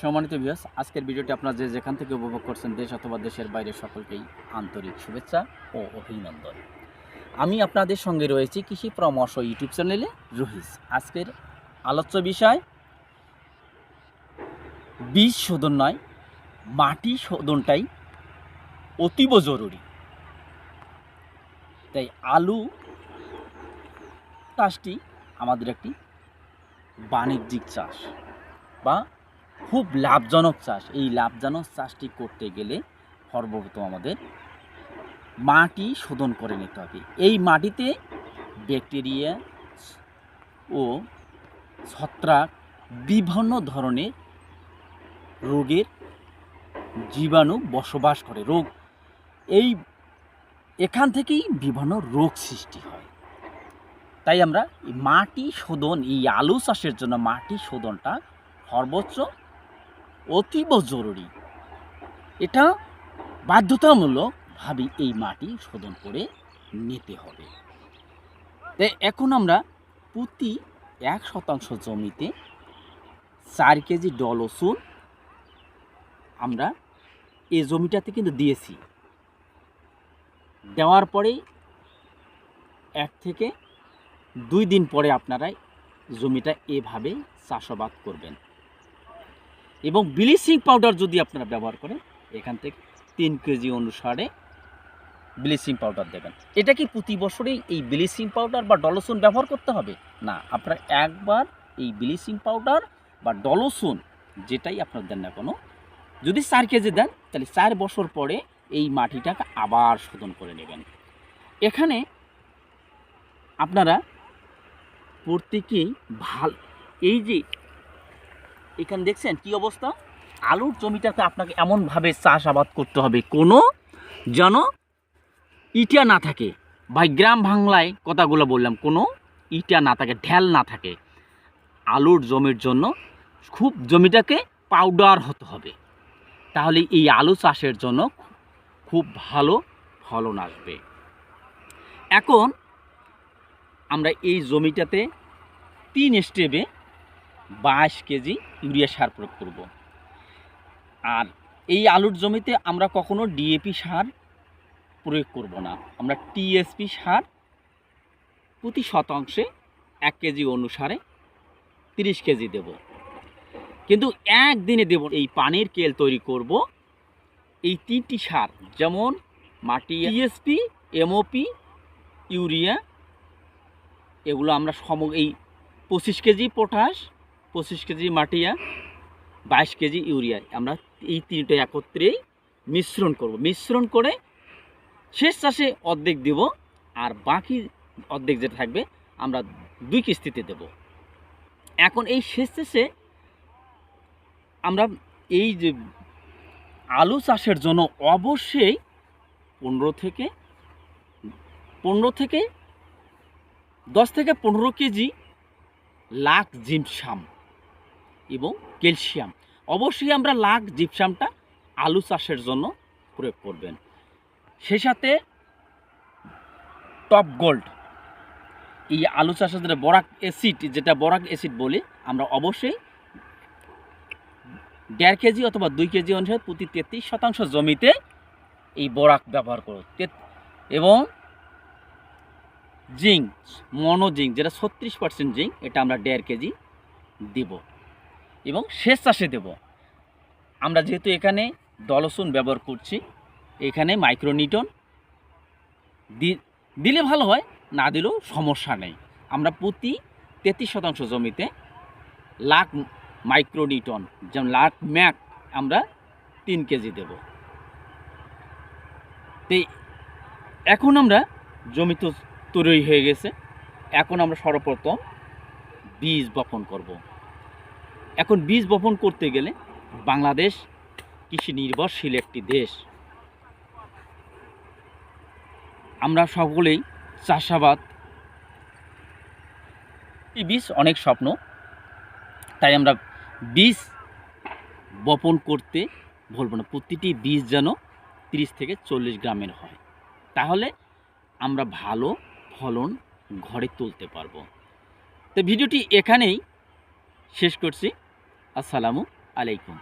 সম্মানিত ভিউয়ার্স আজকের ভিডিওটি আপনারা যে যেখান থেকে উপভোগ করছেন দেশ অথবা দেশের বাইরে সকলকেই আন্তরিক শুভেচ্ছা ও অভিনন্দন। আমি আপনাদের সঙ্গে রয়েছি কৃষি পরামর্শ ইউটিউব চ্যানেলে রহিস। আজকের আলোচ্য বিষয়, বীজ শোধন নয়, মাটি শোধনটাই অতীব জরুরি। তাই আলু চাষটি আমাদের একটি বাণিজ্যিক চাষ বা খুব লাভজনক চাষ। এই লাভজনক চাষটি করতে গেলে সর্বপ্রথম আমাদের মাটি শোধন করে নিতে হবে। এই মাটিতে ব্যাকটেরিয়া ও ছত্রাক বিভিন্ন ধরনের রোগের জীবাণু বসবাস করে। রোগ, এই এখান থেকেই বিভিন্ন রোগ সৃষ্টি হয়। তাই আমরা মাটি শোধন, এই আলু চাষের জন্য মাটি শোধনটা সর্বোচ্চ অতীব জরুরি। এটা বাধ্যতামূলকভাবে এই মাটি শোধন করে নিতে হবে। তাই এখন আমরা প্রতি এক শতাংশ জমিতে চার কেজি ডলসুন আমরা এই জমিটাতে কিন্তু দিয়েছি। দেওয়ার পরে এক থেকে দুই দিন পরে আপনারা জমিটা এভাবে চাষাবাদ করবেন। এবং ব্লিচিং পাউডার যদি আপনারা ব্যবহার করেন, এখান থেকে তিন কেজি অনুসারে ব্লিচিং পাউডার দেবেন। এটা কি প্রতি বছরেই এই ব্লিচিং পাউডার বা ডলসুন ব্যবহার করতে হবে? না, আপনারা একবার এই ব্লিচিং পাউডার বা ডলসুন যেটাই আপনার দেন না কোনো, যদি চার কেজি দেন, তাহলে চার বছর পরে এই মাটিটাকে আবার শোধন করে নেবেন। এখানে আপনারা প্রত্যেকেই ভালো এই যে এখানে দেখছেন কি অবস্থা? আলুর জমিটাকে আপনাকে এমনভাবে চাষাবাদ করতে হবে কোনো যেন ইটা না থাকে। ভাই, গ্রাম বাংলায় কথাগুলো বললাম, কোনো ইটা না থাকে, ঢেল না থাকে। আলুর জমির জন্য খুব জমিটাকে পাউডার হতে হবে। তাহলে এই আলু চাষের জন্য খুব ভালো ফলন আসবে। এখন আমরা এই জমিটাতে তিন স্টেপে বাইশ কেজি ইউরিয়া সার প্রয়োগ করব। আর এই আলুর জমিতে আমরা কখনো ডিএপি সার প্রয়োগ করব না। আমরা টিএসপি সার প্রতি শতাংশে এক কেজি অনুসারে তিরিশ কেজি দেব। কিন্তু একদিনে দেব এই পানির কেল তৈরি করব। এই তিনটি সার যেমন মাটি টিএসপি এমওপি ইউরিয়া, এগুলো আমরা সম এই পঁচিশ কেজি পটাশ পঁচিশ কেজি মাটিয়া, বাইশ কেজি ইউরিয়া। আমরা এই তিনটে একত্রেই মিশ্রণ করব। মিশ্রণ করে শেষ চাষে অর্ধেক দেব, আর বাকি অর্ধেক যেটা থাকবে, আমরা দুই কিস্তিতে দেব। এখন এই শেষ চাষে আমরা এই যে আলু চাষের জন্য অবশ্যই পনেরো থেকে পনেরো থেকে দশ থেকে পনেরো কেজি লাখ জিপসাম এবং ক্যালসিয়াম। অবশ্যই আমরা লাখ জিপসামটা আলু চাষের জন্য প্রয়োগ করবেন। সেই সাথে টপ গোল্ড, এই আলু চাষের যেটা বরাক অ্যাসিড, যেটা বরাক অ্যাসিড বলি, আমরা অবশ্যই দেড় কেজি অথবা দুই কেজি অনুসারে প্রতি তেত্রিশ শতাংশ জমিতে এই বরাক ব্যবহার করো এবং জিঙ্ক মনো জিঙ্ক যেটা ছত্রিশ পার্সেন্ট জিঙ্ক, এটা আমরা দেড় কেজি দেব। এবং শেষ চাষে দেব। আমরা যেহেতু এখানে দলসুন ব্যবহার করছি, এখানে মাইক্রোনিটন দিলে ভালো হয়, না দিলেও সমস্যা নেই। আমরা প্রতি তেত্রিশ শতাংশ জমিতে লাখ মাইক্রোনিটন যেমন লাখ ম্যাক আমরা তিন কেজি দেব। তো, এখন আমরা জমি তো তৈরি হয়ে গেছে, এখন আমরা সর্বপ্রথম বীজ বপন করব। এখন বীজ বপন করতে গেলে বাংলাদেশ কৃষি নির্ভরশীল একটি দেশ। আমরা সকলেই চাষাবাদ, এই বীজ অনেক স্বপ্ন, তাই আমরা বীজ বপন করতে ভুলব না, প্রতিটি বীজ যেন তিরিশ থেকে চল্লিশ গ্রামের হয়। তাহলে আমরা ভালো ফলন ঘরে তুলতে পারব। তো ভিডিওটি এখানেই শেষ করছি। আসসালামু আলাইকুম।